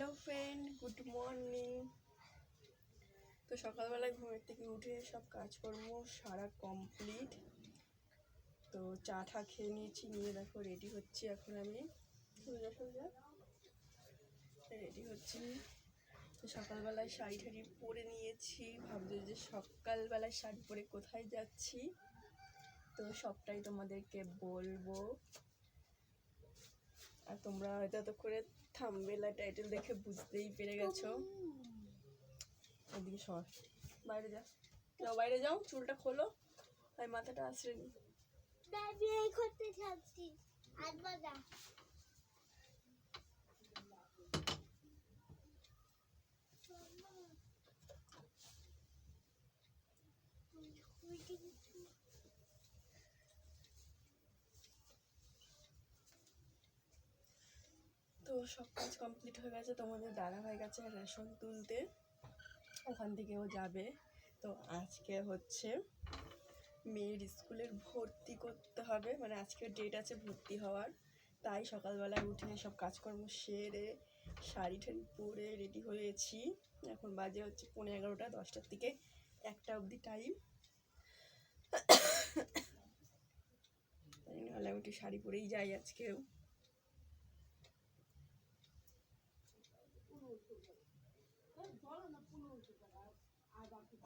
Hello friend good morning তো সকালবেলায় ঘুমের থেকে উঠে সব কাজকর্ম সারা কমপ্লিট তো চা ঠা খেয়ে নিয়েছি, নিয়ে দেখো রেডি হচ্ছি এখন আমি। সোজা সোজা। রেডি হচ্ছি তো সকালবেলায় শাড়ি ঠাড়ি পরে নিয়েছি। ভাবছ যে সকালবেলায় শাড়ি পরে কোথায় যাচ্ছি? তো সবটাই তোমাদেরকে বলব। তোমরা হয়তো তো করে থাম্বেল আর টাইটেল দেখে বুঝতেই পেরে গেছো। এদিকে সর। বাইরে যা। যাও, বাইরে যাও, চুলটা খোলো। আর মাথাটা আশ্রয় নি। দাদি, এই করতে যাচ্ছি আজ তো সব কাজ কমপ্লিট হয়ে গেছে তোমাদের দাদা ভাই গেছে রেশন তুলতে ওখান থেকে ও যাবে। তো আজকে হচ্ছে মেয়ের স্কুলের ভর্তি করতে হবে মানে আজকে ডেট আছে ভর্তি হওয়ার। তাই সকালবেলায় উঠে সব কাজকর্ম সেরে শাড়ি টাড়ি পরে রেডি হয়েছি। এখন বাজে হচ্ছে পনেরো এগারোটা, দশটার থেকে একটা অবধি টাইম তাই নাহলে আমি একটু শাড়ি পরেই যাই আজকেও। জল না পুলো আর বাকি